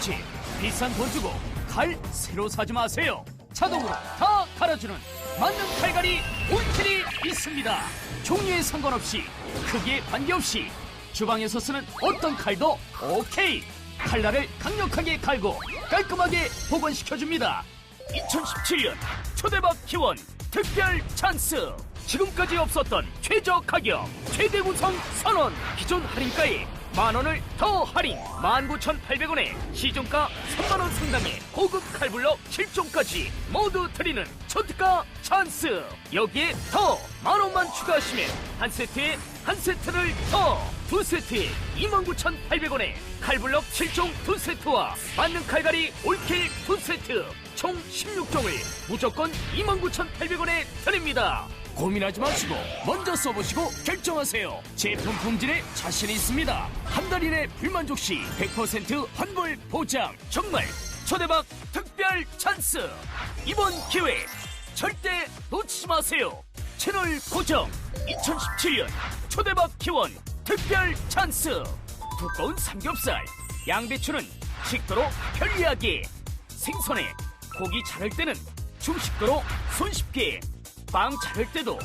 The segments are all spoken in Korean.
이제 비싼 돈 주고 칼 새로 사지 마세요. 자동으로 다 갈아주는 맞는 칼갈이 온킬이 있습니다. 종류에 상관없이 크기에 관계없이 주방에서 쓰는 어떤 칼도 오케이. 칼날을 강력하게 갈고 깔끔하게 복원시켜줍니다. 2017년 초대박 기원 특별 찬스 지금까지 없었던 최저 가격 최대 구성 선언 기존 할인가에 만 원을 더 할인. 19,800원에 시중가 3만 원 상당의 고급 칼블럭 7종까지 모두 드리는 초특가 찬스. 여기에 더 만 원만 추가하시면 한 세트에 한 세트를 더 두 세트에 29,800원에 칼블럭 7종 두 세트와 맞는 칼갈이 올킬 두 세트 총 16종을 무조건 29,800원에 드립니다. 고민하지 마시고 먼저 써보시고 결정하세요. 제품 품질에 자신이 있습니다. 한 달 이내 불만족 시 100% 환불 보장. 정말 초대박 특별 찬스. 이번 기회 절대 놓치지 마세요. 채널 고정 2017년 초대박 기원 특별 찬스. 두꺼운 삼겹살, 양배추는 식도로 편리하게. 생선에 고기 자를 때는 중식도로 손쉽게. 빵 자를 때도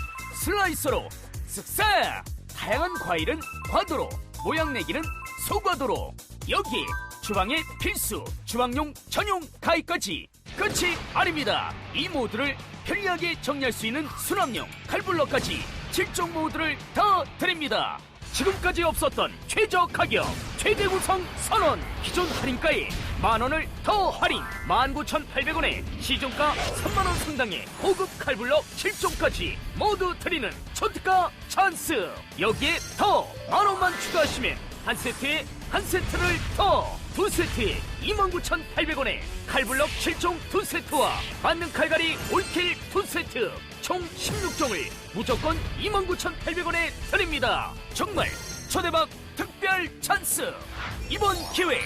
슬라이서로 쓱싹. 다양한 과일은 과도로 모양 내기는 소과도로. 여기 주방의 필수 주방용 전용 가위까지. 끝이 아닙니다. 이 모드를 편리하게 정리할 수 있는 수납용 칼블럭까지 7종 모드를 더 드립니다 지금까지 없었던 최저 가격 최대 구성 선언 기존 할인가에 만 원을 더 할인. 19,800원에 시중가 3만 원 상당의 고급 칼블럭 7종까지 모두 드리는 초특가 찬스. 여기에 더 만 원만 추가하시면 한 세트에 한 세트를 더 두 세트에 29,800원에 칼블럭 7종 두 세트와 맞는 칼갈이 올킬 두 세트 총 16종을 무조건 29,800원에 드립니다. 정말 초대박 특별 찬스! 이번 기회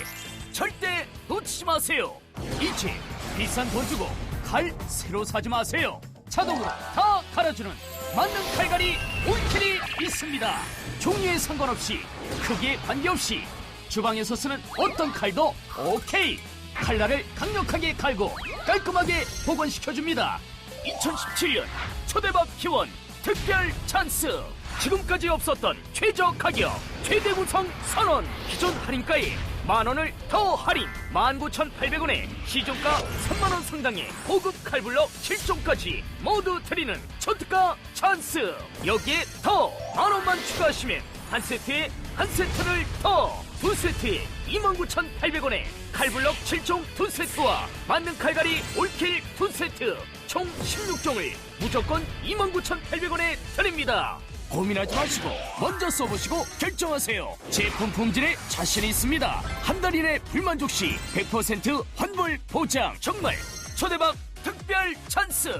절대 놓치지 마세요. 이제 비싼 돈 주고 칼 새로 사지 마세요. 자동으로 다 갈아주는 맞는 칼갈이 올킬이 있습니다. 종류에 상관없이 크기에 관계없이 주방에서 쓰는 어떤 칼도 오케이. 칼날을 강력하게 갈고 깔끔하게 복원시켜줍니다. 2017년 초대박 기원 특별 찬스 지금까지 없었던 최저 가격 최대 구성 선언 기존 할인가에 만원을 더 할인 19,800원에 시중가 3만원 상당의 고급 칼블럭 7종까지 모두 드리는 초특가 찬스 여기에 더 만원만 추가하시면 한 세트에 한 세트를 더 두 세트에 29,800원에 칼블럭 7종 두 세트와 맞는 칼갈이 올킬 두 세트 총 16종을 무조건 29,800원에 드립니다. 고민하지 마시고 먼저 써보시고 결정하세요. 제품 품질에 자신이 있습니다. 한 달 이내 불만족 시 100% 환불 보장. 정말 초대박 특별 찬스.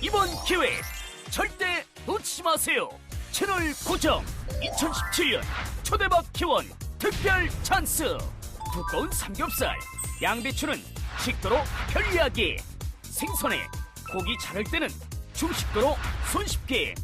이번 기회 절대 놓치지 마세요. 채널 고정 2017년 초대박 기원 특별 찬스. 두꺼운 삼겹살, 양배추는 식도로 편리하게. 생선에 고기 자를 때는 중식도로 손쉽게.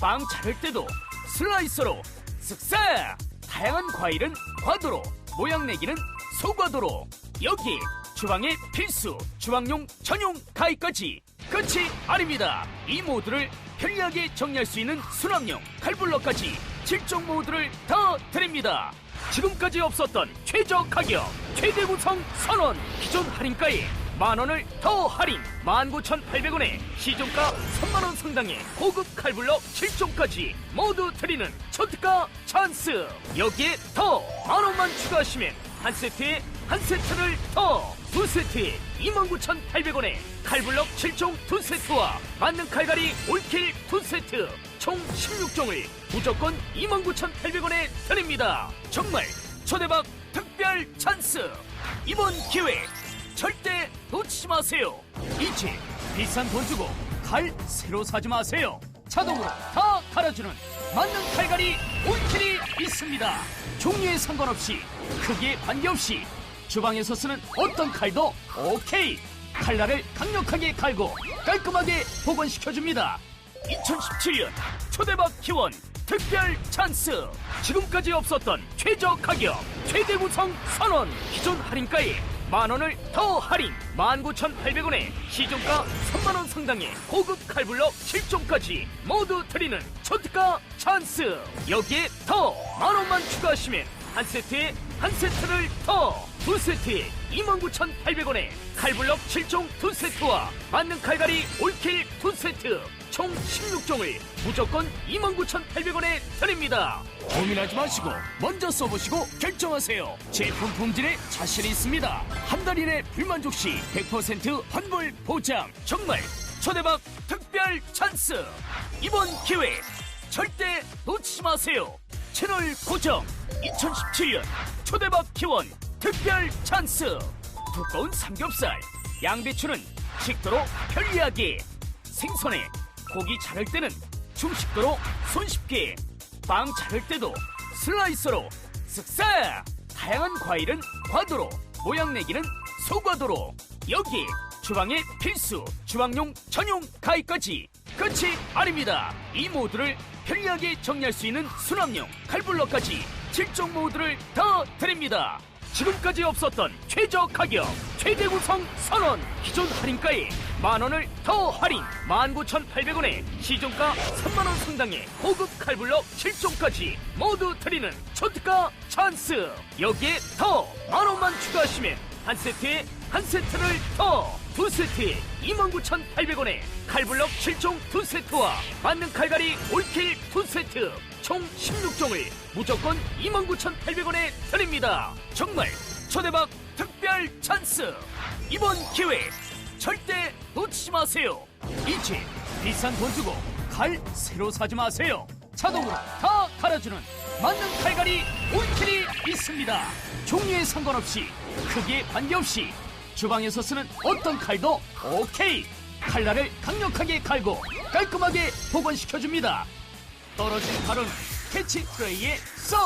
빵 자를 때도 슬라이서로 쓱싹 다양한 과일은 과도로 모양 내기는 소과도로. 여기 주방의 필수 주방용 전용 가위까지. 끝이 아닙니다. 이 모드를 편리하게 정리할 수 있는 수납용 칼블럭까지 7종 모드를 더 드립니다 지금까지 없었던 최저 가격 최대 구성 선언 기존 할인가에 만 원을 더 할인 19,800원에 시중가 3만 원 상당의 고급 칼블럭 7종까지 모두 드리는 초특가 찬스. 여기에 더 만 원만 추가하시면 한 세트에 한 세트를 더 두 세트에 29,800원에 칼블럭 7종 두 세트와 맞는 칼갈이 올킬 두 세트 총 16종을 무조건 29,800원에 드립니다 정말 초대박 특별 찬스 이번 기회 절대 놓치지 마세요. 이제 비싼 돈 주고 칼 새로 사지 마세요. 자동으로 다 갈아주는 맞는 칼갈이 올킬이 있습니다. 종류에 상관없이 크기에 관계없이 주방에서 쓰는 어떤 칼도 오케이. 칼날을 강력하게 갈고 깔끔하게 복원시켜줍니다. 2017년 초대박 기원 특별 찬스. 지금까지 없었던 최저 가격 최대 구성 선언. 기존 할인가에 만 원을 더 할인. 19,800원에 시중가 3만 원 상당의 고급 칼블럭 7종까지 모두 드리는 초특가 찬스. 여기에 더 만 원만 추가하시면 한 세트에 한 세트를 더 두 세트에 29,800원에 칼블럭 7종 두 세트와 맞는 칼갈이 올킬 두 세트 총 16종을 무조건 29,800원에 드립니다. 고민하지 마시고 먼저 써보시고 결정하세요. 제품 품질에 자신이 있습니다. 한 달 이내 불만족 시 100% 환불 보장. 정말 초대박 특별 찬스. 이번 기회 절대 놓치지 마세요. 채널 고정 2017년 초대박 기원 특별 찬스. 두꺼운 삼겹살, 양배추는 식도로 편리하게 생선에 고기 자를 때는 중식도로 손쉽게 빵 자를 때도 슬라이서로 쓱싹 다양한 과일은 과도로 모양 내기는 소과도로. 여기 주방의 필수 주방용 전용 가위까지 끝이 아닙니다. 이 모드를 편리하게 정리할 수 있는 수납용 칼블럭까지 7종 모드를 더 드립니다. 지금까지 없었던 최저 가격 최대 구성 선언. 기존 할인가에 만원을 더 할인. 19,800원에 시중가 3만원 상당의 고급 칼블럭 7종까지 모두 드리는 초특가 찬스. 여기에 더 만원만 추가하시면 한 세트에 한 세트를 더 두 세트에 29,800원에 칼블럭 7종 두 세트와 맞는 칼갈이 올킬 두 세트. 총 16종을 무조건 29,800원에 드립니다. 정말 초대박 특별 찬스! 이번 기회 절대 놓치지 마세요. 이제 비싼 돈 주고 칼 새로 사지 마세요. 자동으로 다 갈아주는 맞는 칼갈이 올킬이 있습니다. 종류에 상관없이 크기에 관계없이 주방에서 쓰는 어떤 칼도 오케이 칼날을 강력하게 갈고 깔끔하게 복원시켜줍니다. 떨어진 칼은 캐치 트레이에 써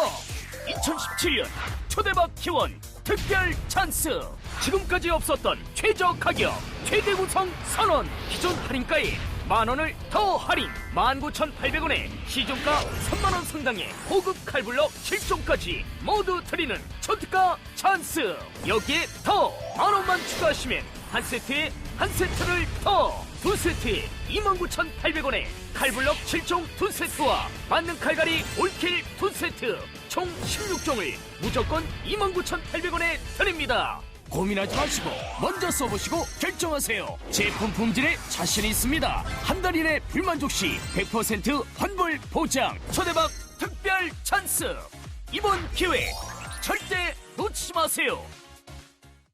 2017년 초대박 기원 특별 찬스. 지금까지 없었던 최저 가격 최대 구성 선언 기존 할인가에 만원을 더 할인. 19,800원에 시중가 3만원 상당의 고급 칼블럭 7종까지 모두 드리는 초특가 찬스. 여기에 더 만원만 추가하시면 한 세트에 한 세트를 더 두 세트에 29,800원에 칼블럭 7종 두 세트와 맞는 칼갈이 올킬 두 세트 총 16종을 무조건 29,800원에 드립니다. 고민하지 마시고 먼저 써보시고 결정하세요. 제품 품질에 자신이 있습니다. 한 달 이내 불만족 시 100% 환불 보장. 초대박 특별 찬스. 이번 기회 절대 놓치지 마세요.